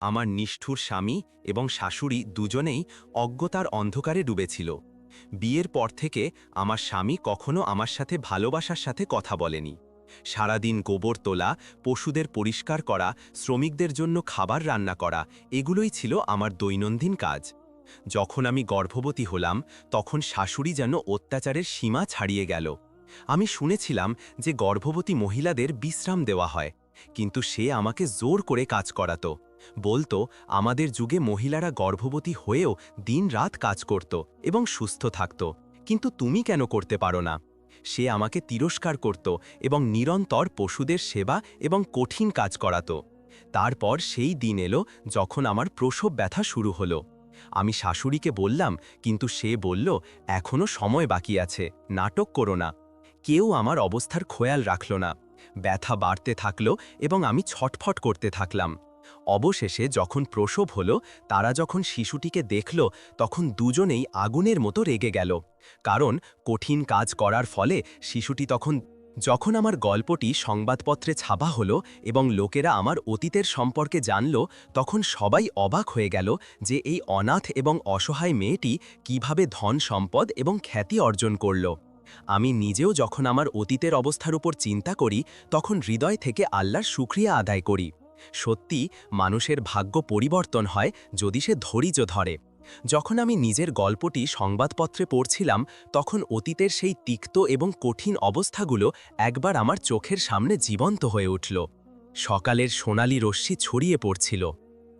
আমার নিষ্ঠুর স্বামী এবং শাশুড়ি দুজনেই অজ্ঞতার অন্ধকারে ডুবেছিল। বিয়ের পর থেকে আমার স্বামী কখনো আমার সাথে ভালোবাসার সাথে কথা বলেনি। সারাদিন গোবর তোলা, পশুদের পরিষ্কার করা, শ্রমিকদের জন্য খাবার রান্না করা, এগুলোই ছিল আমার দৈনন্দিন কাজ। যখন আমি গর্ভবতী হলাম, তখন শাশুড়ি যেন অত্যাচারের সীমা ছাড়িয়ে গেল। আমি শুনেছিলাম যে গর্ভবতী মহিলাদের বিশ্রাম দেওয়া হয়, কিন্তু সে আমাকে জোর করে কাজ করাতো। বলতো, আমাদের যুগে মহিলারা গর্ভবতী হয়েও দিনরাত কাজ করত এবং সুস্থ থাকত। কিন্তু তুমি কেন করতে পারো না? সে আমাকে তিরস্কার করত এবং নিরন্তর পশুদের সেবা এবং কঠিন কাজ করাত। তারপর সেই দিন এলো যখন আমার প্রসব ব্যথা শুরু হলো। আমি শাশুড়িকে বললাম, কিন্তু সে বলল এখনও সময় বাকি আছে, নাটক করো না। কেউ আমার অবস্থার খোয়াল রাখল না। ব্যথা বাড়তে থাকল এবং আমি ছটফট করতে থাকলাম। অবশেষে যখন প্রসব হলো, তারা যখন শিশুটিকে দেখল, তখন দুজনেই আগুনের মতো রেগে গেল। কারণ কঠিন কাজ করার ফলে শিশুটি তখন, যখন আমার গল্পটি সংবাদপত্রে ছাপা হলো এবং লোকেরা আমার অতীতের সম্পর্কে জানল, তখন সবাই অবাক হয়ে গেল যে এই অনাথ এবং অসহায় মেয়েটি কীভাবে ধন সম্পদ এবং খ্যাতি অর্জন করল। আমি নিজেও যখন আমার অতীতের অবস্থার উপর চিন্তা করি, তখন হৃদয় থেকে আল্লাহর সুক্রিয়া আদায় করি। সত্যি মানুষের ভাগ্য পরিবর্তন হয় যদি সে ধৈর্য ধরে। যখন আমি নিজের গল্পটি সংবাদপত্রে পড়ছিলাম, তখন অতীতের সেই তিক্ত এবং কঠিন অবস্থাগুলো একবার আমার চোখের সামনে জীবন্ত হয়ে উঠল। সকালের সোনালি রশ্মি ছড়িয়ে পড়ছিল।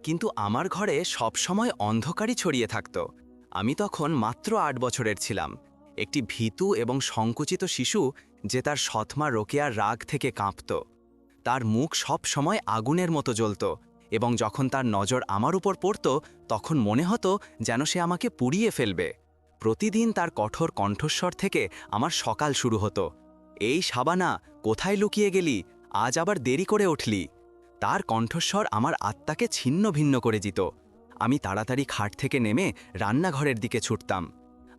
কিন্তু আমার ঘরে সবসময় অন্ধকারই ছড়িয়ে থাকত। আমি তখন মাত্র আট বছরের ছিলাম। একটি ভীতু এবং সংকুচিত শিশু যে তার সৎমা রোকেয়ার রাগ থেকে কাঁপত। তার মুখ সব সময় আগুনের মতো জ্বলত এবং যখন তার নজর আমার উপর পড়ত, তখন মনে হতো যেন সে আমাকে পুড়িয়ে ফেলবে। প্রতিদিন তার কঠোর কণ্ঠস্বর থেকে আমার সকাল শুরু হতো। এই সাবানা কোথায় লুকিয়ে গেলি? আজ আবার দেরি করে উঠলি। তার কণ্ঠস্বর আমার আত্মাকে ছিন্ন ভিন্ন করে দিত। আমি তাড়াতাড়ি খাট থেকে নেমে রান্নাঘরের দিকে ছুটতাম।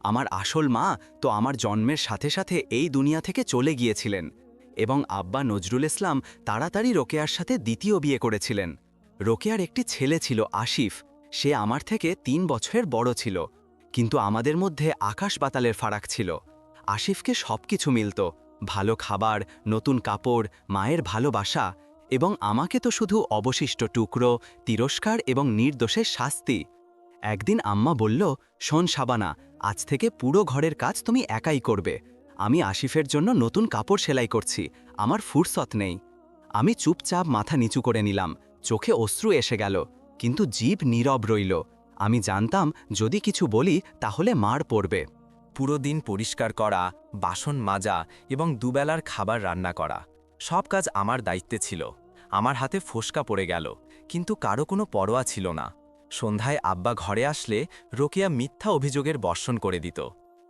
আমার আসল মা তো আমার জন্মের সাথে সাথে এই দুনিয়া থেকে চলে গিয়েছিলেন। এবং আব্বা নজরুল ইসলাম তাড়াতাড়ি রোকেয়ার সাথে দ্বিতীয় বিয়ে করেছিলেন। রোকেয়ার একটি ছেলে ছিল আসিফ সে আমার থেকে তিন বছরের বড় ছিল। কিন্তু আমাদের মধ্যে আকাশ বাতালের ফারাক ছিল। আসিফকে সব কিছু মিলত। ভালো খাবার, নতুন কাপড়, মায়ের ভালোবাসা এবং আমাকে তো শুধু অবশিষ্ট টুকরো, তিরস্কার এবং নির্দোষের শাস্তি। একদিন আম্মা বলল, শোন সাবানা আজ থেকে পুরো ঘরের কাজ তুমি একাই করবে। আমি আসিফের জন্য নতুন কাপড় সেলাই করছি, আমার ফুরসত নেই। আমি চুপচাপ মাথা নিচু করে নিলাম, চোখে অশ্রু এসে গেল, কিন্তু জীব নীরব রইল। আমি জানতাম, যদি কিছু বলি, তাহলে মার পড়বে। পুরো দিন পরিষ্কার করা, বাসন মাজা এবং দুবেলার খাবার রান্না করা, সব কাজ আমার দায়িত্বে ছিল। আমার হাতে ফোসকা পড়ে গেল, কিন্তু কারও কোনো পরোয়া ছিল না। সন্ধ্যায় আব্বা ঘরে আসলে রোকেয়া মিথ্যা অভিযোগের বর্ষণ করে দিত।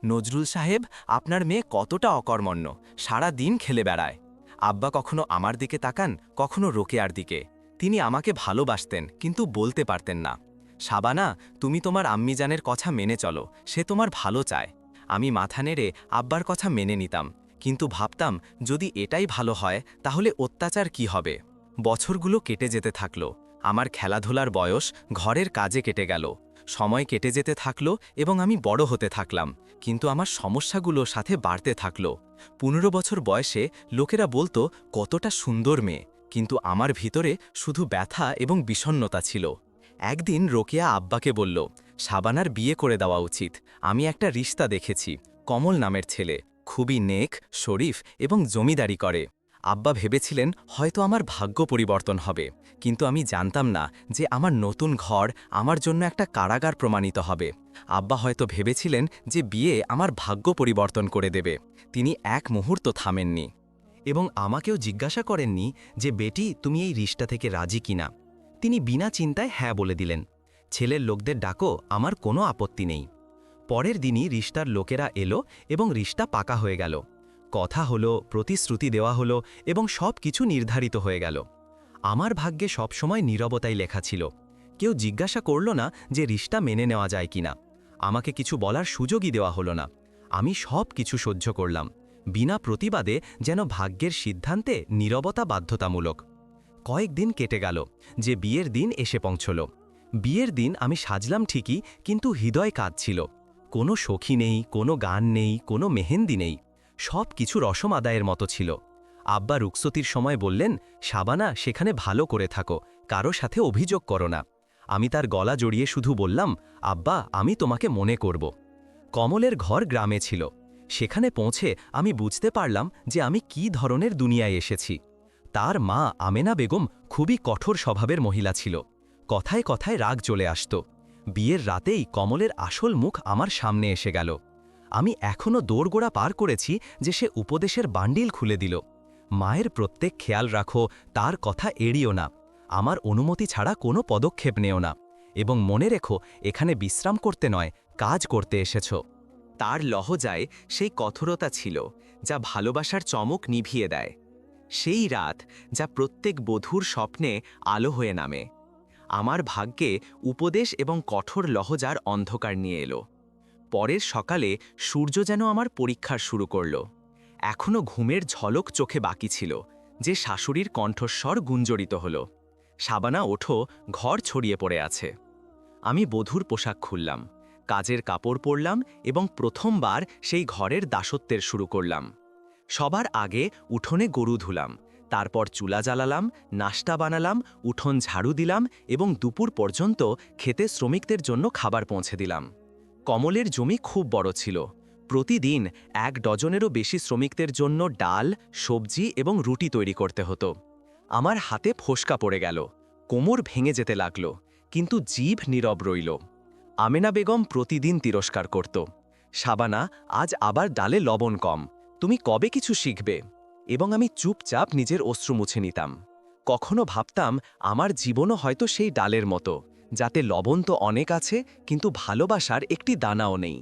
নজরুল সাহেব, আপনার মেয়ে কতটা অকর্মণ্য, সারা দিন খেলে বেড়ায়। আব্বা কখনো আমার দিকে তাকান, কখনো রোকেয়ার দিকে। তিনি আমাকে ভালোবাসতেন, কিন্তু বলতে পারতেন না। সাবানা, তুমি তোমার আম্মিজানের কথা মেনে চলো, সে তোমার ভালো চায়। আমি মাথা নেড়ে আব্বার কথা মেনে নিতাম, কিন্তু ভাবতাম, যদি এটাই ভালো হয়, তাহলে অত্যাচার কি হবে? বছরগুলো কেটে যেতে থাকল। আমার খেলাধুলার বয়স ঘরের কাজে কেটে গেল। সময় কেটে যেতে থাকল এবং আমি বড় হতে থাকলাম, কিন্তু আমার সমস্যাগুলো সাথে বাড়তে থাকল। পনেরো বছর বয়সে লোকেরা বলতো, কতটা সুন্দর মেয়ে। কিন্তু আমার ভিতরে শুধু ব্যথা এবং বিষণ্নতা ছিল। একদিন রোকেয়া আব্বাকে বলল, সাবানার বিয়ে করে দেওয়া উচিত। আমি একটা রিস্তা দেখেছি। কমল নামের ছেলে। খুবই নেক, শরীফ এবং জমিদারি করে। আব্বা ভেবেছিলেন হয়তো আমার ভাগ্য পরিবর্তন হবে, কিন্তু আমি জানতাম না যে আমার নতুন ঘর আমার জন্য একটা কারাগার প্রমাণিত হবে। আব্বা হয়তো ভেবেছিলেন যে বিয়ে আমার ভাগ্য পরিবর্তন করে দেবে। তিনি এক মুহূর্ত থামেননি এবং আমাকেও জিজ্ঞাসা করেননি যে, বেটি, তুমি এই রিশটা থেকে রাজি কিনা? তিনি বিনা চিন্তায় হ্যাঁ বলে দিলেন, ছেলের লোকদের ডাকো, আমার কোনো আপত্তি নেই। পরের দিনই রিশতার লোকেরা এলো এবং রিশতা পাকা হয়ে গেল। কথা হলো, প্রতিশ্রুতি দেওয়া হলো এবং সব কিছু নির্ধারিত হয়ে গেল। আমার ভাগ্যে সবসময় নীরবতাই লেখা ছিল। কেউ জিজ্ঞাসা করল না যে রিশতা মেনে নেওয়া যায় কিনা আমাকে কিছু বলার সুযোগই দেওয়া হলো না। আমি সব কিছু সহ্য করলাম। বিনা প্রতিবাদে যেন ভাগ্যের সিদ্ধান্তে নীরবতা বাধ্যতামূলক। কয়েকদিন কেটে গেল যে বিয়ের দিন এসে পৌঁছল। বিয়ের দিন আমি সাজলাম ঠিকই, কিন্তু হৃদয় কাঁদছিল। কোনো সখী নেই, কোনো গান নেই, কোনো মেহেন্দি নেই। সব কিছু রসম আদায়ের মতো ছিল। আব্বা রুকসতির সময় বললেন, সাবানা, সেখানে ভালো করে থাকো, কারও সাথে অভিযোগ করো না। আমি তার গলা জড়িয়ে শুধু বললাম, আব্বা, আমি তোমাকে মনে করব। কমলের ঘর গ্রামে ছিল। সেখানে পৌঁছে আমি বুঝতে পারলাম যে আমি কি ধরনের দুনিয়ায় এসেছি। তার মা আমেনা বেগম খুবই কঠোর স্বভাবের মহিলা ছিল। কথায় কথায় রাগ চলে আসত। বিয়ের রাতেই কমলের আসল মুখ আমার সামনে এসে গেল। আমি এখনও দৌড়গোড়া পার করেছি যে সে উপদেশের বান্ডিল খুলে দিল। মায়ের প্রত্যেক খেয়াল রাখো, তার কথা এড়িও না। আমার অনুমতি ছাড়া কোনো পদক্ষেপ নেও না। এবং মনে রেখো, এখানে বিশ্রাম করতে নয়, কাজ করতে এসেছ। তার লহজায় সেই কঠোরতা ছিল, যা ভালোবাসার চমক নিভিয়ে দেয়। সেই রাত যা প্রত্যেক বধূর স্বপ্নে আলো হয়ে নামে। আমার ভাগ্যে উপদেশ এবং কঠোর লহজার অন্ধকার নিয়ে এলো। পরের সকালে সূর্য যেন আমার পরীক্ষার শুরু করল। এখনও ঘুমের ঝলক চোখে বাকি ছিল, যে শাশুড়ির কণ্ঠস্বর গুঞ্জরিত হল। সাবানা ওঠো, ঘর ছড়িয়ে পড়ে আছে। আমি বধূর পোশাক খুললাম, কাজের কাপড় পরলাম এবং প্রথমবার সেই ঘরের দাসত্বের শুরু করলাম। সবার আগে উঠোনে গরু ধুলাম, তারপর চুলা জ্বালালাম নাস্তা বানালাম, উঠোন ঝাড়ু দিলাম এবং দুপুর পর্যন্ত খেতে শ্রমিকদের জন্য খাবার পৌঁছে দিলাম। কমলের জমি খুব বড় ছিল। প্রতিদিন এক ডজনেরও বেশি শ্রমিকদের জন্য ডাল, সবজি এবং রুটি তৈরি করতে হতো। আমার হাতে ফোসকা পড়ে গেল। কোমর ভেঙে যেতে লাগল, কিন্তু জিভ নীরব রইল। আমেনা বেগম প্রতিদিন তিরস্কার করত। সাবানা, আজ আবার ডালে লবণ কম। তুমি কবে কিছু শিখবে? এবং আমি চুপচাপ নিজের অশ্রু মুছে নিতাম। কখনো ভাবতাম, আমার জীবনও হয়তো সেই ডালের মতো। যাতে লবণ তো অনেক আছে, কিন্তু ভালোবাসার একটি দানাও নেই।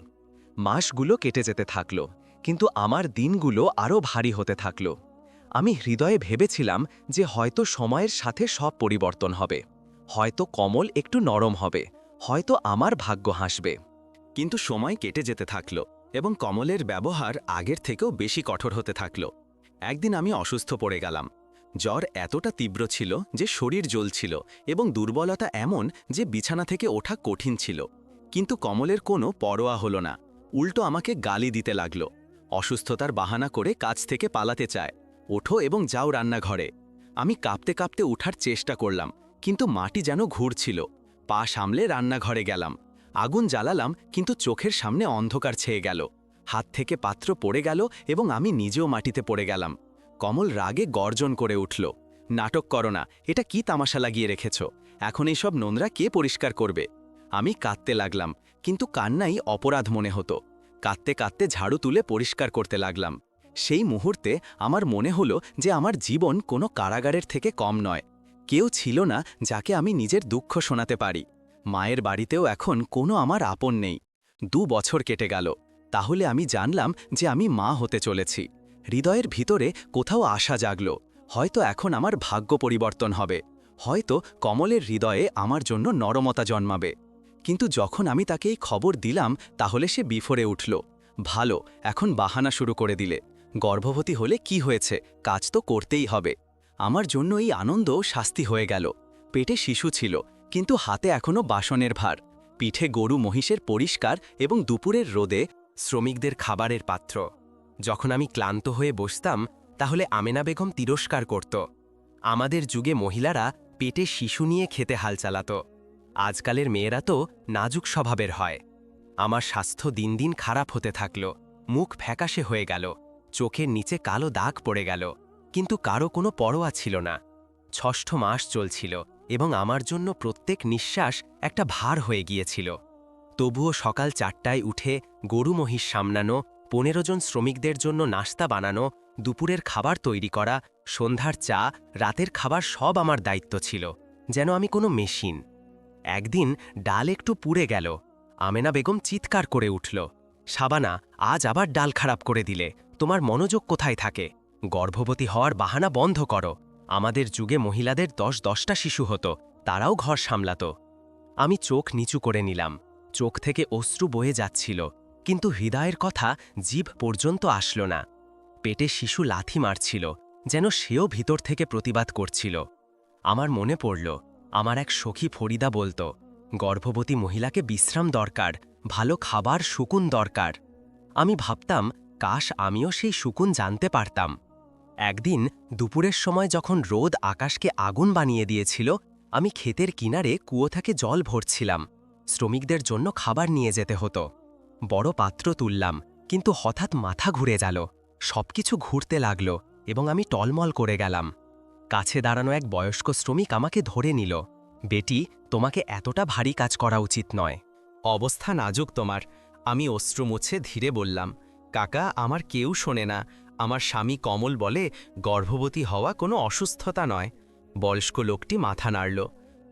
মাসগুলো কেটে যেতে থাকল, কিন্তু আমার দিনগুলো আরও ভারী হতে থাকল। আমি হৃদয়ে ভেবেছিলাম যে হয়তো সময়ের সাথে সব পরিবর্তন হবে। হয়তো কমল একটু নরম হবে, হয়তো আমার ভাগ্য হাসবে। কিন্তু সময় কেটে যেতে থাকল এবং কমলের ব্যবহার আগের থেকেও বেশি কঠোর হতে থাকল। একদিন আমি অসুস্থ পড়ে গেলাম। জ্বর এতটা তীব্র ছিল যে শরীর জ্বলছিল এবং দুর্বলতা এমন যে বিছানা থেকে ওঠা কঠিন ছিল। কিন্তু কমলের কোনো পরোয়া হলো না। উল্টো আমাকে গালি দিতে লাগল। অসুস্থতার বাহানা করে কাজ থেকে পালাতে চায়। ওঠো এবং যাও রান্নাঘরে। আমি কাঁপতে কাঁপতে উঠার চেষ্টা করলাম, কিন্তু মাটি যেন ঘুরছিল। পা সামলে রান্নাঘরে গেলাম। আগুন জ্বালালাম, কিন্তু চোখের সামনে অন্ধকার ছেয়ে গেল। হাত থেকে পাত্র পড়ে গেল এবং আমি নিজেও মাটিতে পড়ে গেলাম। কমল রাগে গর্জন করে উঠল, নাটক করো না, এটা কি তামাশা লাগিয়ে রেখেছ? এখন এইসব নোংরা কে পরিষ্কার করবে? আমি কাঁদতে লাগলাম, কিন্তু কান্নাই অপরাধ মনে হতো। কাঁদতে কাঁদতে ঝাড়ু তুলে পরিষ্কার করতে লাগলাম। সেই মুহূর্তে আমার মনে হলো যে আমার জীবন কোনো কারাগারের থেকে কম নয়। কেউ ছিল না যাকে আমি নিজের দুঃখ শোনাতে পারি। মায়ের বাড়িতেও এখন কোনো আমার আপন নেই। দু বছর কেটে গেল। তাহলে আমি জানলাম যে আমি মা হতে চলেছি। হৃদয়ের ভিতরে কোথাও আশা জাগল, হয়তো এখন আমার ভাগ্য পরিবর্তন হবে, হয়তো কমলের হৃদয়ে আমার জন্য নরমতা জন্মাবে। কিন্তু যখন আমি তাকে এই খবর দিলাম, তাহলে সে বিফরে উঠল। ভালো, এখন বাহানা শুরু করে দিলে। গর্ভবতী হলে কি হয়েছে? কাজ তো করতেই হবে। আমার জন্য এই আনন্দ শাস্তি হয়ে গেল। পেটে শিশু ছিল, কিন্তু হাতে এখনও বাসনের ভার। পিঠে গরু মহিষের পরিষ্কার এবং দুপুরের রোদে শ্রমিকদের খাবারের পাত্র। যখন আমি ক্লান্ত হয়ে বসতাম, তাহলে আমেনা বেগম তিরস্কার করত। আমাদের যুগে মহিলারা পেটে শিশু নিয়ে খেতে হাল চালাত। আজকালের মেয়েরা তো নাজুক স্বভাবের হয়। আমার স্বাস্থ্য দিন দিন খারাপ হতে থাকল, মুখ ফ্যাকাশে হয়ে গেল, চোখের নিচে কালো দাগ পড়ে গেল, কিন্তু কারও কোনো পরোয়া ছিল না। ষষ্ঠ মাস চলছিল এবং আমার জন্য প্রত্যেক নিঃশ্বাস একটা ভার হয়ে গিয়েছিল। তবুও সকাল চারটায় উঠে গরু মহিষ সামলানো পনেরো জন শ্রমিকদের জন্য নাস্তা বানানো, দুপুরের খাবার তৈরি করা, সন্ধ্যার চা, রাতের খাবার সব আমার দায়িত্ব ছিল, যেন আমি কোনো মেশিন। একদিন ডাল একটু পুড়ে গেল, আমেনা বেগম চিৎকার করে উঠল, সাবানা, আজ আবার ডাল খারাপ করে দিলে, তোমার মনোযোগ কোথায় থাকে? গর্ভবতী হওয়ার বাহানা বন্ধ করো, আমাদের যুগে মহিলাদের দশ দশটা শিশু হতো, তারাও ঘর সামলাত। আমি চোখ নিচু করে নিলাম, চোখ থেকে অশ্রু বয়ে যাচ্ছিল কিন্তু হৃদয়ের কথা জীব পর্যন্ত আসল না। পেটে শিশু লাথি মারছিল, যেন সেও ভিতর থেকে প্রতিবাদ করছিল। আমার মনে পড়ল, আমার এক সখী ফরিদা বলতো, গর্ভবতী মহিলাকে বিশ্রাম দরকার, ভালো খাবার, শুকুন দরকার। আমি ভাবতাম, কাশ, আমিও সেই শুকুন জানতে পারতাম। একদিন দুপুরের সময় যখন রোদ আকাশকে আগুন বানিয়ে দিয়েছিল, আমি ক্ষেতের কিনারে কুয়ো থেকে জল ভরছিলাম। শ্রমিকদের জন্য খাবার নিয়ে যেতে হতো। বড় পাত্র তুললাম, কিন্তু হঠাৎ মাথা ঘুরে গেল। সবকিছু ঘুরতে লাগল এবং আমি টলমল করে গেলাম। কাছে দাঁড়ানো এক বয়স্ক শ্রমিক আমাকে ধরে নিল, বেটি, তোমাকে এতটা ভারী কাজ করা উচিত নয়। অবস্থা নাজুক তোমার। আমি অশ্রু মুছে ধীরে বললাম, কাকা, আমার কেউ শোনে না। আমার স্বামী কমল বলে গর্ভবতী হওয়া কোনো অসুস্থতা নয়। বয়স্ক লোকটি মাথা নাড়ল,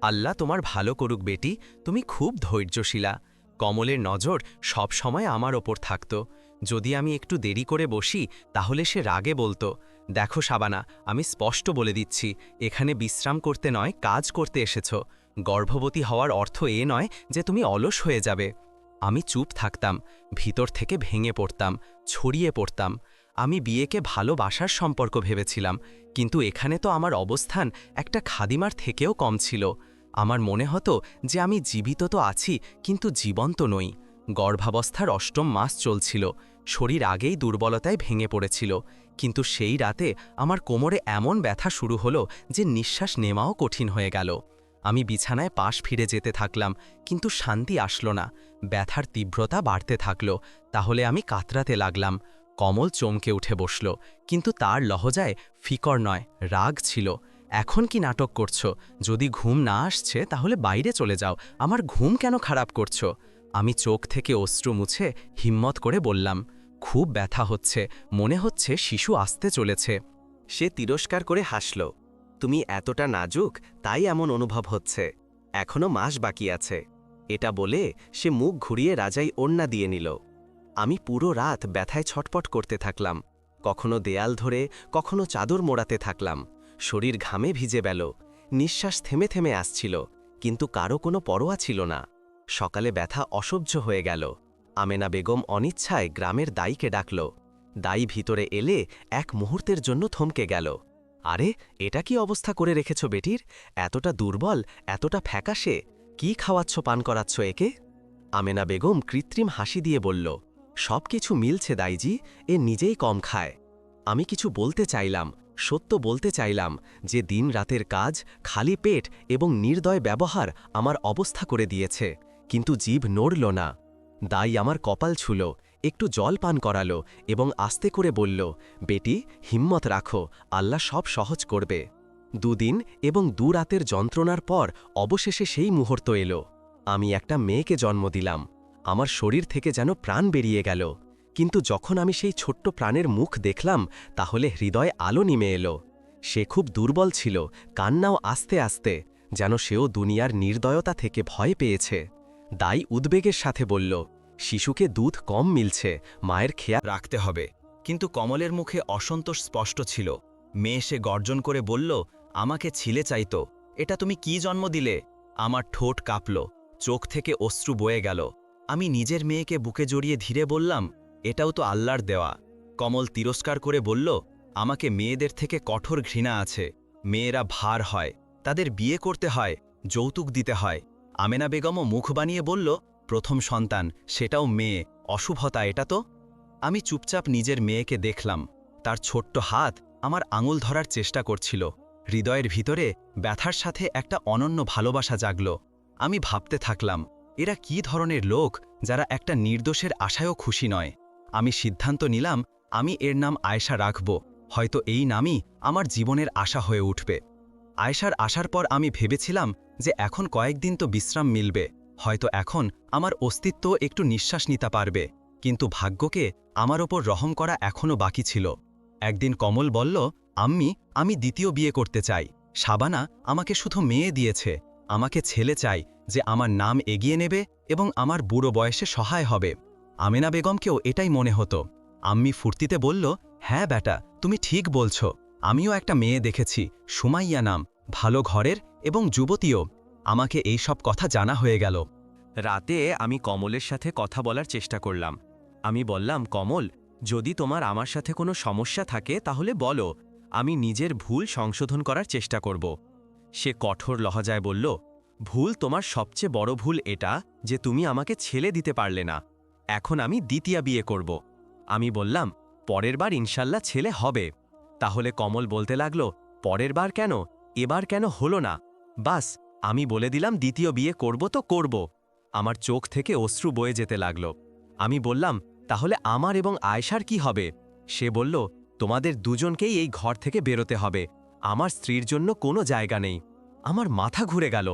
আল্লাহ তোমার ভালো করুক বেটি, তুমি খুব ধৈর্যশীলা। কমলের নজর সব সময় আমার ওপর থাকত। যদি আমি একটু দেরি করে বসি, তাহলে সে রাগে বলতো, দেখো সাবানা, আমি স্পষ্ট বলে দিচ্ছি, এখানে বিশ্রাম করতে নয়, কাজ করতে এসেছ। গর্ভবতী হওয়ার অর্থ এ নয় যে তুমি অলস হয়ে যাবে। আমি চুপ থাকতাম, ভিতর থেকে ভেঙে পড়তাম, ছড়িয়ে পড়তাম। আমি বিয়েকে ভালোবাসার সম্পর্ক ভেবেছিলাম, কিন্তু এখানে তো আমার অবস্থান একটা খাদিমার থেকেও কম ছিল। আমার মনে হতো যে আমি জীবিত তো আছি, কিন্তু জীবন্ত নই। গর্ভাবস্থার অষ্টম মাস চলছিল। শরীর আগেই দুর্বলতায় ভেঙে পড়েছিল। কিন্তু সেই রাতে আমার কোমরে এমন ব্যথা শুরু হলো যে নিঃশ্বাস নেওয়াও কঠিন হয়ে গেল। আমি বিছানায় পাশ ফিরে যেতে থাকলাম, কিন্তু শান্তি আসলো না। ব্যথার তীব্রতা বাড়তে থাকল। তাহলে আমি কাতরাতে লাগলাম। কমল চমকে উঠে বসল, কিন্তু তার লহজায় ফিকর নয়, রাগ ছিল। এখন কি নাটক করছ? যদি ঘুম না আসছে, তাহলে বাইরে চলে যাও। আমার ঘুম কেন খারাপ করছ? আমি চোখ থেকে অশ্রু মুছে হিম্মত করে বললাম, খুব ব্যথা হচ্ছে। মনে হচ্ছে শিশু আসতে চলেছে। সে তিরস্কার করে হাসল, তুমি এতটা নাজুক, তাই এমন অনুভব হচ্ছে। এখনও মাস বাকি আছে। এটা বলে সে মুখ ঘুরিয়ে রাজাই ওড়না দিয়ে নিল। আমি পুরো রাত ব্যথায় ছটপট করতে থাকলাম। কখনো দেয়াল ধরে, কখনো চাদর মোড়াতে থাকলাম। শরীর ঘামে ভিজে বেল। নিঃশ্বাস থেমে থেমে আসছিল, কিন্তু কারও কোনো পরোয়া ছিল না। সকালে ব্যথা অসহ্য হয়ে গেল। আমেনা বেগম অনিচ্ছায় গ্রামের দাইকে ডাকল। দাই ভিতরে এলে এক মুহূর্তের জন্য থমকে গেল। আরে, এটা কি অবস্থা করে রেখেছ বেটির? এতটা দুর্বল, এতটা ফ্যাকাশে, কি খাওয়াচ্ছ, পান করাচ্ছ একে? আমেনা বেগম কৃত্রিম হাসি দিয়ে বলল সব কিছু মিলছে দাইজি, এ নিজেই কম খায়। আমি কিছু বলতে চাইলাম সত্য বলতে চাইলাম যে দিন রাতের কাজ খালি পেট এবং নির্দয় ব্যবহার আমার অবস্থা করে দিয়েছে, কিন্তু জীব নড়ল না। দাই আমার কপাল ছুল, একটু জল পান করালো এবং আস্তে করে বলল, বেটি, হিম্মত রাখো, আল্লাহ সব সহজ করবে। দুদিন এবং দু রাতের যন্ত্রণার পর অবশেষে সেই মুহূর্ত এলো। আমি একটা মেয়েকে জন্ম দিলাম। আমার শরীর থেকে যেন প্রাণ বেরিয়ে গেল। কিন্তু যখন আমি সেই ছোট্ট প্রাণের মুখ দেখলাম, তাহলে হৃদয় আলো নিমে এলো। সে খুব দুর্বল ছিল, কান্নাও আস্তে আস্তে, যেন সেও দুনিয়ার নির্দয়তা থেকে ভয় পেয়েছে। দাই উদ্বেগের সাথে বলল, শিশুকে দুধ কম মিলছে, মায়ের খেয়া রাখতে হবে। কিন্তু কমলের মুখে অসন্তোষ স্পষ্ট ছিল। মেয়ে সে গর্জন করে বলল, আমাকে ছিলে চাইত এটা তুমি কি জন্ম দিলে? আমার ঠোঁট কাঁপল, চোখ থেকে অশ্রু বয়ে গেল। আমি নিজের মেয়েকে বুকে জড়িয়ে ধীরে বললাম এটাও তো আল্লাহর দেওয়া। কমল তিরস্কার করে বলল, আমাকে মেয়েদের থেকে কঠোর ঘৃণা আছে। মেয়েরা ভার হয়। তাদের বিয়ে করতে হয়, যৌতুক দিতে হয়। আমেনা বেগমও মুখ বানিয়ে বলল, প্রথম সন্তান, সেটাও মেয়ে। অশুভতা এটা তো? আমি চুপচাপ নিজের মেয়েকে দেখলাম। তার ছোট্ট হাত আমার আঙুল ধরার চেষ্টা করছিল। হৃদয়ের ভিতরে ব্যথার সাথে একটা অনন্য ভালোবাসা জাগল। আমি ভাবতে থাকলাম, এরা কি ধরনের লোক যারা একটা নির্দোষের আশায়ও খুশি নয়? আমি সিদ্ধান্ত নিলাম, আমি এর নাম আয়সা রাখব, হয়তো এই নামই আমার জীবনের আশা হয়ে উঠবে। আয়সার আসার পর আমি ভেবেছিলাম যে এখন কয়েকদিন তো বিশ্রাম মিলবে, হয়তো এখন আমার অস্তিত্ব একটু নিঃশ্বাস নিতে পারবে, কিন্তু ভাগ্যকে আমার ওপর রহম করা এখনও বাকি ছিল। একদিন কমল বলল, আম্মি, আমি দ্বিতীয় বিয়ে করতে চাই। সাবানা আমাকে শুধু মেয়ে দিয়েছে, আমাকে ছেলে চাই যে আমার নাম এগিয়ে নেবে এবং আমার বুড়ো বয়সে সহায় হবে। আমেনা বেগমকেও এটাই মনে হতো। আম্মি ফুর্তিতে বলল হ্যাঁ বেটা, তুমি ঠিক বলছ। আমিও একটা মেয়ে দেখেছি, সুমাইয়া নাম, ভালো ঘরের এবং যুবতীও। আমাকে এই সব কথা জানা হয়ে গেল। রাতে আমি কমলের সাথে কথা বলার চেষ্টা করলাম। আমি বললাম, কমল, যদি তোমার আমার সাথে কোনো সমস্যা থাকে, তাহলে বলো। আমি নিজের ভুল সংশোধন করার চেষ্টা করব। সে কঠোর লহজায় বলল, ভুল তোমার সবচেয়ে বড় ভুল এটা যে তুমি আমাকে ছেলে দিতে পারলে না। এখন আমি দ্বিতীয় বিয়ে করব। আমি বললাম, পরের বার ইনশাল্লাহ ছেলে হবে। তাহলে কমল বলতে লাগল, পরের বার কেন? এবার কেন হলো না? বাস, আমি বলে দিলাম, দ্বিতীয় বিয়ে করব তো করব। আমার চোখ থেকে অশ্রু বয়ে যেতে লাগল। আমি বললাম, তাহলে আমার এবং আয়সার কি হবে? সে বলল, তোমাদের দুজনকেই এই ঘর থেকে বেরোতে হবে। আমার স্ত্রীর জন্য কোনো জায়গা নেই। আমার মাথা ঘুরে গেল,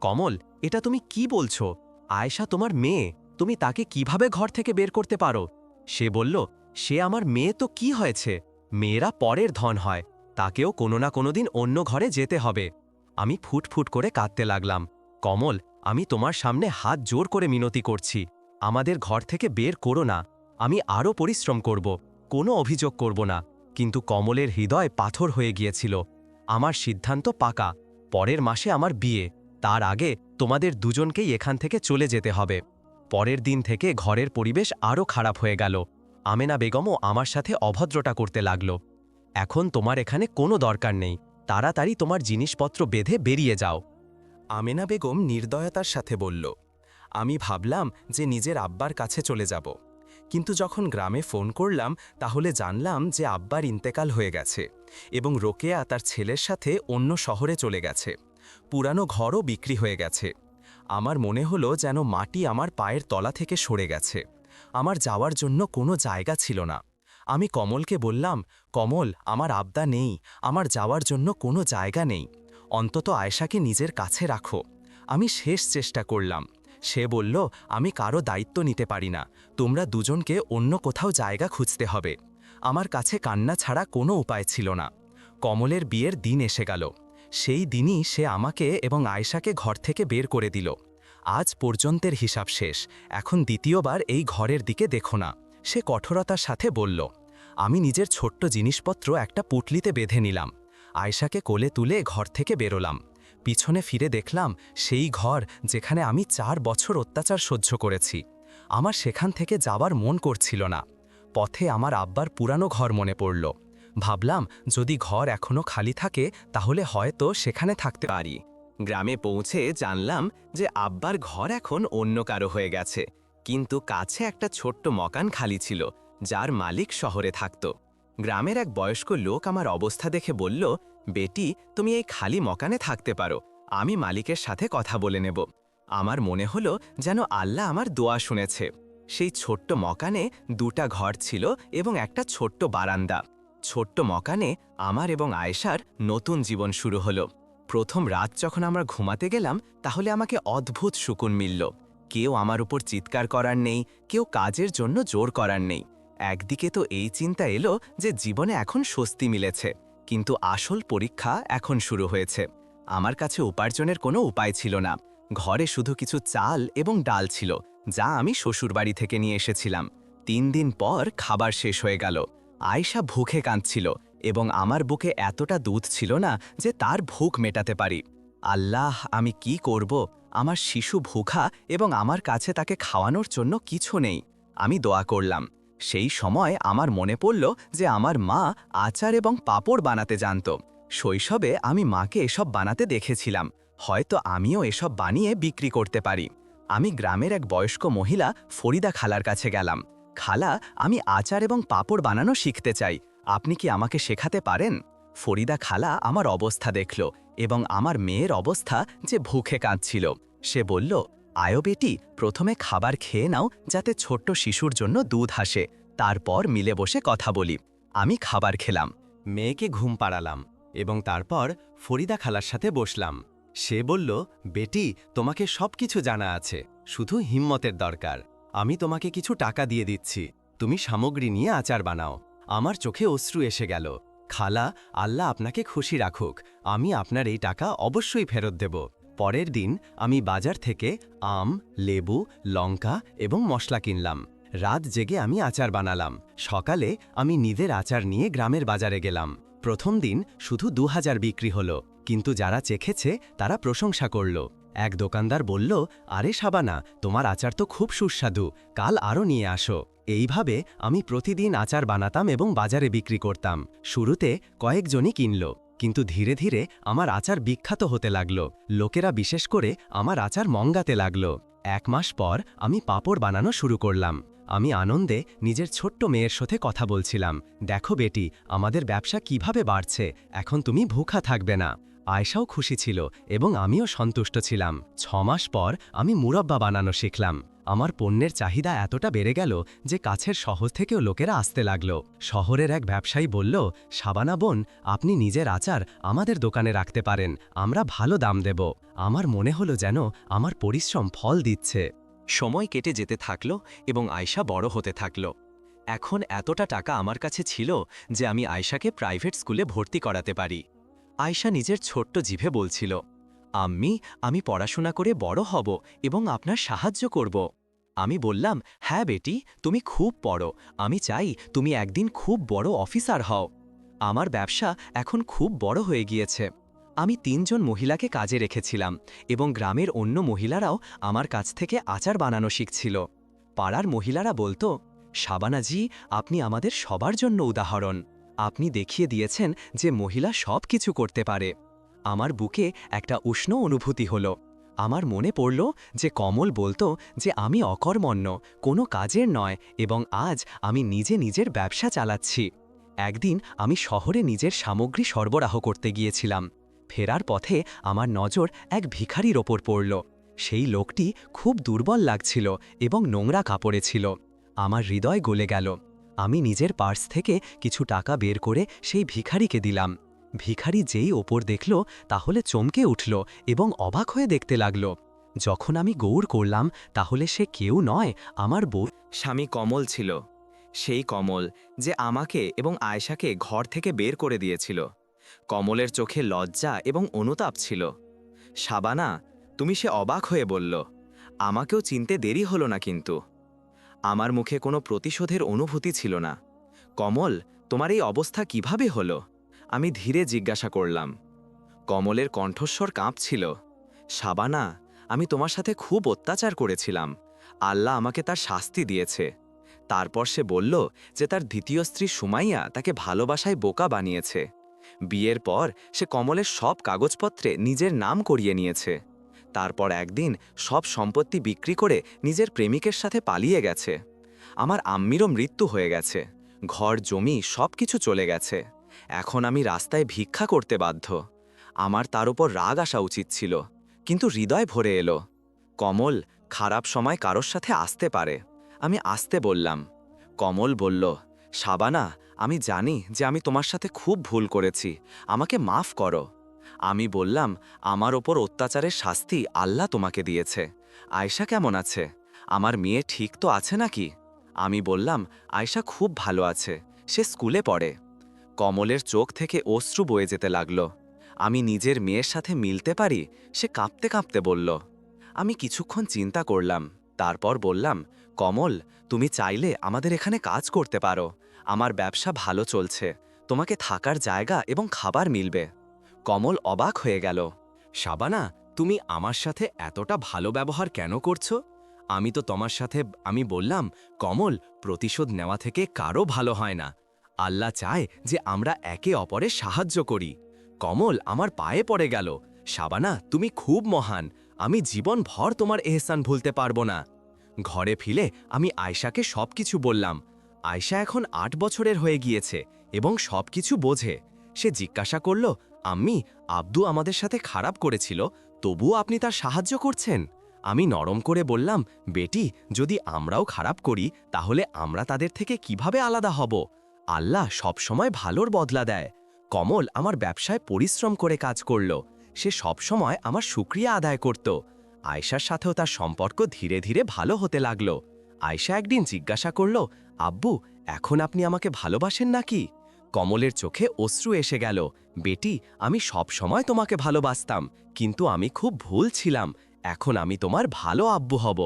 কমল, এটা তুমি কি বলছো? আয়েশা তোমার মেয়ে। তুমি তাকে কীভাবে ঘর থেকে বের করতে পারো? সে বলল, সে আমার মেয়ে তো কি হয়েছে? মেয়েরা পরের ধন হয়। তাকেও কোনো না কোনো দিন অন্য ঘরে যেতে হবে। আমি ফুটফুট করে কাঁদতে লাগলাম। কমল, আমি তোমার সামনে হাত জোর করে মিনতি করছি। আমাদের ঘর থেকে বের করো না। আমি আরও পরিশ্রম করব। কোনো অভিযোগ করব না। কিন্তু কমলের হৃদয় পাথর হয়ে গিয়েছিল। আমার সিদ্ধান্ত পাকা। পরের মাসে আমার বিয়ে। তার আগে তোমাদের দুজনকেই এখান থেকে চলে যেতে হবে। পরের দিন থেকে ঘরের পরিবেশ আরও খারাপ হয়ে গেল। আমেনা বেগমও আমার সাথে অভদ্রতা করতে লাগল। এখন তোমার এখানে কোনো দরকার নেই। তাড়াতাড়ি তোমার জিনিসপত্র বেঁধে বেরিয়ে যাও। আমেনা বেগম নির্দয়তার সাথে বলল, আমি ভাবলাম যে নিজের আব্বার কাছে চলে যাব। কিন্তু যখন গ্রামে ফোন করলাম, তাহলে জানলাম যে আব্বার ইন্তেকাল হয়ে গেছে এবং রোকেয়া তার ছেলের সাথে অন্য শহরে চলে গেছে। পুরানো ঘরও বিক্রি হয়ে গেছে। আমার মনে হলো যেন মাটি আমার পায়ের তলা থেকে সরে গেছে। আমার যাওয়ার জন্য কোনো জায়গা ছিল না। আমি কমলকে বললাম, কমল, আমার আবদা নেই, আমার যাওয়ার জন্য কোনো জায়গা নেই। অন্তত আয়েশাকে নিজের কাছে রাখো। আমি শেষ চেষ্টা করলাম। সে বলল, আমি কারও দায়িত্ব নিতে পারি না। তোমরা দুজনকে অন্য কোথাও জায়গা খুঁজতে হবে। আমার কাছে কান্না ছাড়া কোনো উপায় ছিল না। কমলের বিয়ের দিন এসে গেল। সেই দিনই সে আমাকে এবং আয়েশাকে ঘর থেকে বের করে দিল। আজ পর্যন্তের হিসাব শেষ। এখন দ্বিতীয়বার এই ঘরের দিকে দেখো না। সে কঠোরতার সাথে বলল, আমি নিজের ছোট্ট জিনিসপত্র একটা পুটলিতে বেঁধে নিলাম। আয়শাকে কোলে তুলে ঘর থেকে বেরোলাম। পিছনে ফিরে দেখলাম সেই ঘর যেখানে আমি চার বছর অত্যাচার সহ্য করেছি। আমার সেখান থেকে যাবার মন করছিল না। পথে আমার আব্বার পুরানো ঘর মনে পড়ল। ভাবলাম, যদি ঘর এখনও খালি থাকে, তাহলে হয়তো সেখানে থাকতে পারি। গ্রামে পৌঁছে জানলাম যে আব্বার ঘর এখন অন্য কারও হয়ে গেছে। কিন্তু কাছে একটা ছোট্ট মকান খালি ছিল, যার মালিক শহরে থাকত। গ্রামের এক বয়স্ক লোক আমার অবস্থা দেখে বলল, বেটি, তুমি এই খালি মকানে থাকতে পারো, আমি মালিকের সাথে কথা বলে নেব। আমার মনে হলো যেন আল্লাহ আমার দোয়া শুনেছে। সেই ছোট্ট মকানে দুটা ঘর ছিল এবং একটা ছোট্ট বারান্দা। ছোট্ট মকানে আমার এবং আয়েশার নতুন জীবন শুরু হলো। প্রথম রাত যখন আমরা ঘুমাতে গেলাম, তাহলে আমাকে অদ্ভুত সুকুন মিলল। কেউ আমার উপর চিৎকার করার নেই, কেউ কাজের জন্য জোর করার নেই। একদিকে তো এই চিন্তা এলো যে জীবনে এখন স্বস্তি মিলেছে, কিন্তু আসল পরীক্ষা এখন শুরু হয়েছে। আমার কাছে উপার্জনের কোনো উপায় ছিল না। ঘরে শুধু কিছু চাল এবং ডাল ছিল, যা আমি শ্বশুরবাড়ি থেকে নিয়ে এসেছিলাম। তিন দিন পর খাবার শেষ হয়ে গেল। আয়শা ভুখে কাঁদছিল এবং আমার বুকে এতটা দুধ ছিল না যে তার ভুখ মেটাতে পারি। আল্লাহ, আমি কি করব? আমার শিশু ভুখা এবং আমার কাছে তাকে খাওয়ানোর জন্য কিছু নেই। আমি দোয়া করলাম। সেই সময় আমার মনে পড়ল যে আমার মা আচার এবং পাপড় বানাতে জানত। শৈশবে আমি মাকে এসব বানাতে দেখেছিলাম। হয়তো আমিও এসব বানিয়ে বিক্রি করতে পারি। আমি গ্রামের এক বয়স্ক মহিলা ফরিদা খালার কাছে গেলাম। খালা, আমি আচার এবং পাপড় বানানো শিখতে চাই। আপনি কি আমাকে শেখাতে পারেন? ফরিদা খালা আমার অবস্থা দেখল এবং আমার মেয়ের অবস্থা যে ভুখে কাঁদছিল। সে বলল, আয়ো বেটি, প্রথমে খাবার খেয়ে নাও যাতে ছোট্ট শিশুর জন্য দুধ হাসে তারপর মিলে বসে কথা বলি। আমি খাবার খেলাম। মেয়েকে ঘুম পাড়ালাম এবং তারপর ফরিদা খালার সাথে বসলাম। সে বলল, বেটি, তোমাকে সব কিছু জানা আছে। শুধু হিম্মতের দরকার। আমি তোমাকে কিছু টাকা দিয়ে দিচ্ছি। তুমি সামগ্রী নিয়ে আচার বানাও। আমার চোখে অশ্রু এসে গেল। খালা, আল্লাহ আপনাকে খুশি রাখুক। আমি আপনার এই টাকা অবশ্যই ফেরত দেব। পরের দিন আমি বাজার থেকে আম, লেবু, লঙ্কা এবং মশলা কিনলাম। রাত জেগে আমি আচার বানালাম। সকালে আমি নিজের আচার নিয়ে গ্রামের বাজারে গেলাম। প্রথম দিন শুধু দু হাজার বিক্রি হলো। কিন্তু যারা চেখেছে, তারা প্রশংসা করল। এক দোকানদার বলল, আরে সাবানা, তোমার আচার তো খুব সুস্বাদু, কাল আরও নিয়ে আসো। এইভাবে আমি প্রতিদিন আচার বানাতাম এবং বাজারে বিক্রি করতাম। শুরুতে কয়েকজনই কিনল, কিন্তু ধীরে ধীরে আমার আচার বিখ্যাত হতে লাগল। লোকেরা বিশেষ করে আমার আচার মঙ্গাতে লাগল। এক মাস পর আমি পাপড় বানানো শুরু করলাম। আমি আনন্দে নিজের ছোট্ট মেয়ের সাথে কথা বলছিলাম, দেখো বেটি, আমাদের ব্যবসা কীভাবে বাড়ছে, এখন তুমি ভুখা থাকবে না। আয়সাও খুশি ছিল এবং আমিও সন্তুষ্ট ছিলাম। ছ মাস পর আমি মুরব্বা বানানো শিখলাম। আমার পণ্যের চাহিদা এতটা বেড়ে গেল যে কাছের শহর থেকেও লোকেরা আসতে লাগল। শহরের এক ব্যবসায়ী বলল, সাবানা বোন, আপনি নিজের আচার আমাদের দোকানে রাখতে পারেন, আমরা ভালো দাম দেব। আমার মনে হলো যেন আমার পরিশ্রম ফল দিচ্ছে। সময় কেটে যেতে থাকল এবং আয়শা বড় হতে থাকল। এখন এতটা টাকা আমার কাছে ছিল যে আমি আয়শাকে প্রাইভেট স্কুলে ভর্তি করাতে পারি। আয়শা নিজের ছোট্ট জিভে বলছিল, আম্মি, আমি পড়াশোনা করে বড় হব এবং আপনার সাহায্য করব। আমি বললাম হ্যাঁ বেটি, তুমি খুব পড়ো। আমি চাই তুমি একদিন খুব বড় অফিসার হও। আমার ব্যবসা এখন খুব বড় হয়ে গিয়েছে। আমি তিনজন মহিলাকে কাজে রেখেছিলাম এবং গ্রামের অন্য মহিলারাও আমার কাছ থেকে আচার বানানো শিখছিল। পাড়ার মহিলারা বলতো, সাবানাজি, আপনি আমাদের সবার জন্য উদাহরণ। আপনি দেখিয়ে দিয়েছেন যে মহিলা সব কিছু করতে পারে। আমার বুকে একটা উষ্ণ অনুভূতি হলো। আমার মনে পড়ল যে কমল বলতো যে আমি অকর্মণ্য, কোনো কাজের নয় এবং আজ আমি নিজে নিজের ব্যবসা চালাচ্ছি। একদিন আমি শহরে নিজের সামগ্রী সরবরাহ করতে গিয়েছিলাম। ফেরার পথে আমার নজর এক ভিখারির ওপর পড়ল। সেই লোকটি খুব দুর্বল লাগছিল এবং নোংরা কাপড়ে ছিল। আমার হৃদয় গলে গেল। আমি নিজের পার্স থেকে কিছু টাকা বের করে সেই ভিখারিকে দিলাম। ভিখারি যেই ওপর দেখল, তাহলে চমকে উঠল এবং অবাক হয়ে দেখতে লাগল। যখন আমি গৌর করলাম, তাহলে সে কেউ নয়, আমার বউ। স্বামী কমল ছিল। সেই কমল যে আমাকে এবং আয়শাকে ঘর থেকে বের করে দিয়েছিল। কমলের চোখে লজ্জা এবং অনুতাপ ছিল। সাবানা, তুমি সে অবাক হয়ে বলল, আমাকেও চিনতে দেরি হলো না কিন্তু। আমার মুখে কোনো প্রতিশোধের অনুভূতি ছিল না। কমল, তোমার এই অবস্থা কীভাবে হলো? আমি ধীরে জিজ্ঞাসা করলাম। কমলের কণ্ঠস্বর কাঁপছিল। সাবানা, আমি তোমার সাথে খুব অত্যাচার করেছিলাম। আল্লাহ আমাকে তার শাস্তি দিয়েছে। তারপর সে বলল যে তার দ্বিতীয় স্ত্রী সুমাইয়া তাকে ভালোবাসায় বোকা বানিয়েছে। বিয়ের পর সে কমলের সব কাগজপত্রে নিজের নাম করিয়ে নিয়েছে। তারপর একদিন সব সম্পত্তি বিক্রি করে নিজের প্রেমিকের সাথে পালিয়ে গেছে। আমার আম্মিরও মৃত্যু হয়ে গেছে। ঘর, জমি সব কিছু চলে গেছে। এখন আমি রাস্তায় ভিক্ষা করতে বাধ্য। আমার তার উপর রাগ আসা উচিত ছিল, কিন্তু হৃদয় ভরে এলো। কমল খারাপ সময় কারোর সাথে আসতে পারে। আমি আসতে বললাম। কমল বলল, সাবানা, আমি জানি যে আমি তোমার সাথে খুব ভুল করেছি। আমাকে মাফ করো। আমি বললাম, আমার ওপর অত্যাচারের শাস্তি আল্লাহ তোমাকে দিয়েছে। আয়শা কেমন আছে? আমার মেয়ে ঠিক তো আছে নাকি? আমি বললাম, আয়শা খুব ভালো আছে। সে স্কুলে পড়ে। কমলের চোখ থেকে অশ্রু বয়ে যেতে লাগল। আমি নিজের মেয়ের সাথে মিলতে পারি? সে কাঁপতে কাঁপতে বলল। আমি কিছুক্ষণ চিন্তা করলাম। তারপর বললাম, কমল, তুমি চাইলে আমাদের এখানে কাজ করতে পারো। আমার ব্যবসা ভালো চলছে। তোমাকে থাকার জায়গা এবং খাবার মিলবে। কমল অবাক হয়ে গেল। সাবানা, তুমি আমার সাথে এতটা ভালো ব্যবহার কেন করছ? আমি তো তোমার সাথে, আমি বললাম, কমল, প্রতিশোধ নেওয়া থেকে কারও ভালো হয় না। আল্লাহ চায় যে আমরা একে অপরের সাহায্য করি। কমল আমার পায়ে পড়ে গেল। সাবানা, তুমি খুব মহান। আমি জীবন ভর তোমার এহসান ভুলতে পারব না। ঘরে ফিরে আমি আয়শাকে সবকিছু বললাম। আয়শা এখন আট বছরের হয়ে গিয়েছে এবং সবকিছু বোঝে। সে জিজ্ঞাসা করল আম্মি, আব্দু আমাদের সাথে খারাপ করেছিল, তবুও আপনি তার সাহায্য করছেন। আমি নরম করে বললাম, বেটি, যদি আমরাও খারাপ করি, তাহলে আমরা তাদের থেকে কীভাবে আলাদা হব? আল্লাহ সবসময় ভালোর বদলা দেয়। কমল আমার ব্যবসায় পরিশ্রম করে কাজ করল। সে সবসময় আমার সুক্রিয়া আদায় করত। আয়শার সাথেও তার সম্পর্ক ধীরে ধীরে ভালো হতে লাগল। আয়শা একদিন জিজ্ঞাসা করল, আব্বু, এখন আপনি আমাকে ভালোবাসেন নাকি? কমলের চোখে অশ্রু এসে গেল। বেটি, আমি সব সময় তোমাকে ভালোবাসতাম, কিন্তু আমি খুব ভুল ছিলাম। এখন আমি তোমার ভালো আব্বু হব।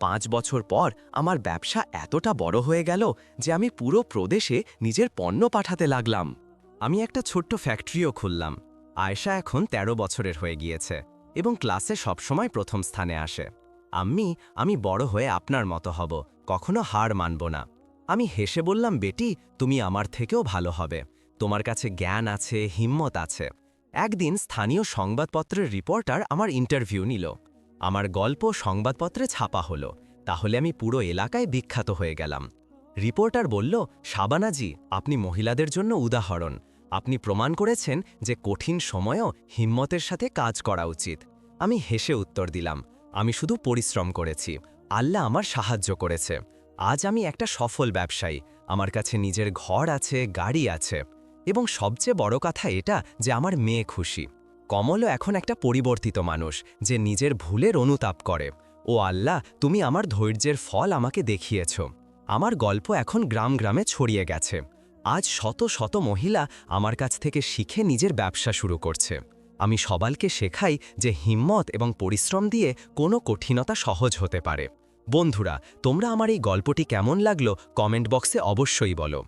পাঁচ বছর পর আমার ব্যবসা এতটা বড় হয়ে গেল যে আমি পুরো প্রদেশে নিজের পণ্য পাঠাতে লাগলাম। আমি একটা ছোট্ট ফ্যাক্টরিও খুললাম। আয়শা এখন ১৩ বছরের হয়ে গিয়েছে এবং ক্লাসে সবসময় প্রথম স্থানে আসে। আম্মি, আমি বড় হয়ে আপনার মতো হব, কখনো হার মানব না। আমি হেসে বললাম, বেটি, তুমি আমার থেকেও ভালো হবে। তোমার কাছে জ্ঞান আছে, হিম্মত আছে। একদিন স্থানীয় সংবাদপত্রের রিপোর্টার আমার ইন্টারভিউ নিল। আমার গল্প সংবাদপত্রে ছাপা হলো। তাহলে আমি পুরো এলাকায় বিখ্যাত হয়ে গেলাম। রিপোর্টার বলল শাবানাজি আপনি মহিলাদের জন্য উদাহরণ। আপনি প্রমাণ করেছেন যে কঠিন সময়েও হিম্মতের সাথে কাজ করা উচিত। আমি হেসে উত্তর দিলাম, আমি শুধু পরিশ্রম করেছি। আল্লাহ আমার সাহায্য করেছে। আজ আমি একটা সফল ব্যবসায়ী। আমার কাছে নিজের ঘর আছে, গাড়ি আছে। এবং সবচেয়ে বড় কথা এটা যে আমার মেয়ে খুশি। কমলও এখন একটা পরিবর্তিত মানুষ, যে নিজের ভুলের অনুতাপ করে। ও আল্লাহ, তুমি আমার ধৈর্যের ফল আমাকে দেখিয়েছ। আমার গল্প এখন গ্রাম গ্রামে ছড়িয়ে গেছে। আজ শত শত মহিলা আমার কাছ থেকে শিখে নিজের ব্যবসা শুরু করছে। আমি সবালকে শেখাই যে হিম্মত এবং পরিশ্রম দিয়ে কোনো কঠিনতা সহজ হতে পারে। বন্ধুরা তোমরা আমার এই গল্পটি কেমন লাগল কমেন্ট বক্সে অবশ্যই বলো।